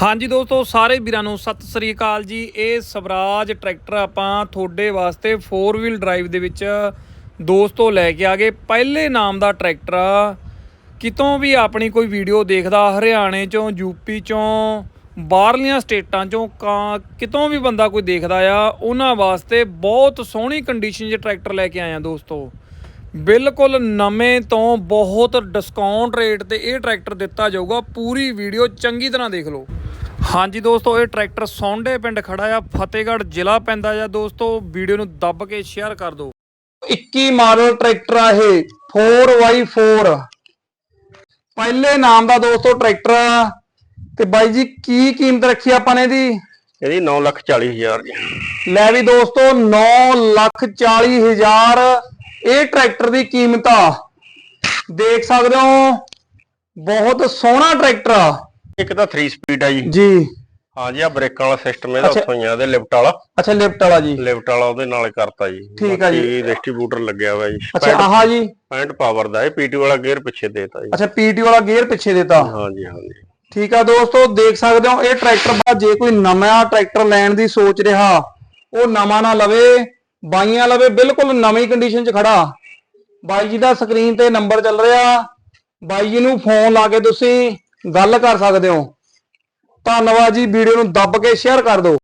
ਹਾਂਜੀ ਦੋਸਤੋ, ਸਾਰੇ ਵੀਰਾਂ ਨੂੰ ਸਤਿ ਸ੍ਰੀ ਅਕਾਲ ਜੀ। ਇਹ ਸਵਰਾਜ ਟਰੈਕਟਰ ਆਪਾਂ ਤੁਹਾਡੇ ਵਾਸਤੇ 4 ਵੀਲ ਡਰਾਈਵ ਦੇ ਵਿੱਚ ਦੋਸਤੋ ਲੈ ਕੇ ਆ ਗਏ। ਪਹਿਲੇ ਨਾਮ ਦਾ ਟਰੈਕਟਰ ਆ। ਕਿਤੋਂ ਵੀ ਆਪਣੀ ਕੋਈ ਵੀਡੀਓ ਦੇਖਦਾ, ਹਰਿਆਣੇ ਚੋਂ ਯੂਪੀ ਚੋਂ, ਬਾਹਰਲੀਆਂ ਸਟੇਟਾਂ ਚੋਂ, ਕਾਂ, ਕਿਤੋਂ ਵੀ ਬੰਦਾ ਕੋਈ ਦੇਖਦਾ ਆ, ਉਹਨਾਂ ਵਾਸਤੇ ਬਹੁਤ ਸੋਹਣੀ ਕੰਡੀਸ਼ਨ 'ਚ ਟਰੈਕਟਰ ਲੈ ਕੇ ਆਇਆ ਦੋਸਤੋ। ਬਿਲਕੁਲ ਨਵੇਂ ਤੋਂ ਬਹੁਤ ਡਿਸਕਾਊਂਟ ਰੇਟ ਤੇ ਇਹ ਟਰੈਕਟਰ ਦਿੱਤਾ ਜਾਊਗਾ। ਪੂਰੀ ਵੀਡੀਓ ਚੰਗੀ ਤਰ੍ਹਾਂ ਦੇਖ ਲਓ। ਹਾਂਜੀ ਦੋਸਤੋ ਇਹ ਟਰੈਕਟਰ ਸੌਂਡੇ ਪਿੰਡ ਖੜਾ ਆ। ਫਤਿਹਗੜ੍ਹ ਜ਼ਿਲ੍ਹਾ ਪੈਂਦਾ ਆ। ਦੋਸਤੋ ਵੀਡੀਓ ਨੂੰ ਦੱਬ ਕੇ ਸ਼ੇਅਰ ਕਰ ਦਿਓ। 21 ਮਾਡਲ ਟਰੈਕਟਰ ਆ ਇਹ 4x4 ਪਹਿਲੇ ਨਾਮ ਦਾ ਦੋਸਤੋ ਟਰੈਕਟਰ ਆ। ਤੇ ਬਾਈ ਜੀ ਕੀ ਕੀਮਤ ਰੱਖੀ ਆਪਾਂ ਨੇ ਇਹਦੀ? ਇਹਦੀ 9 ਲੱਖ 40 ਹਜ਼ਾਰ ਜੀ ਲੈ ਵੀ ਦੋਸਤੋ 9 ਲੱਖ 40 ਹਜ਼ਾਰ। ਇਹ ਟਰੈਕਟਰ ਦੀ ਕੀਮਤ ਆ। ਦੇਖ ਸਕਦੇ ਹੋ ਬਹੁਤ ਸੋਹਣਾ ਟਰੈਕਟਰ ਆ। ਇੱਕ ਤਾਂ 3 ਸਪੀਡ ਆ ਜੀ। ਜੀ। ਹਾਂ ਜੀ ਆ ਬ੍ਰੇਕਾਂ ਵਾਲਾ ਸਿਸਟਮ ਇਹਦਾ। ਉੱਥੋਂ ਹੀ ਆ ਇਹਦੇ ਲਿਫਟ ਵਾਲਾ। ਅੱਛਾ ਲਿਫਟ ਵਾਲਾ ਜੀ। ਲਿਫਟ ਵਾਲਾ ਉਹਦੇ ਨਾਲ ਕਰਤਾ ਜੀ। ਠੀਕ ਆ ਜੀ। ਡਿਸਟ੍ਰੀਬਿਊਟਰ ਲੱਗਿਆ ਹੋਇਆ ਜੀ। ਅੱਛਾ ਆਹ ਜੀ। 65 ਪਾਵਰ ਦਾ ਇਹ ਪੀਟੀ ਵਾਲਾ ਗੇਅਰ ਪਿੱਛੇ ਦੇਤਾ ਜੀ। ਅੱਛਾ ਪੀਟੀ ਵਾਲਾ ਗੇਅਰ ਪਿੱਛੇ ਦਿੱਤਾ। ਹਾਂ ਜੀ ਹਾਂ ਜੀ। ਠੀਕ ਆ ਦੋਸਤੋ ਦੇਖ ਸਕਦੇ ਹੋ ਇਹ ਟਰੈਕਟਰ ਬਾ ਜੇ ਕੋਈ ਨਵਾਂ ਟਰੈਕਟਰ ਲੈਣ ਦੀ ਸੋਚ ਰਿਹਾ ਉਹ ਨਵਾਂ ਨਾ ਲਵੇ ਬਾਈਆਂ ਲਵੇ ਬਿਲਕੁਲ ਨਵੀਂ ਕੰਡੀਸ਼ਨ 'ਚ ਖੜਾ। ਬਾਈ ਜੀ ਦਾ ਸਕਰੀਨ ਤੇ ਨੰਬਰ ਚੱਲ ਰਿਹਾ। ਬਾਈ ਜੀ ਨੂੰ ਫੋਨ ਲਾ ਕੇ ਤੁਸੀਂ ਗੱਲ ਕਰ ਸਕਦੇ ਹੋ। ਧੰਨਵਾਦ ਜੀ ਵੀਡੀਓ ਨੂੰ ਦੱਬ ਕੇ ਸ਼ੇਅਰ ਕਰ ਦਿਓ।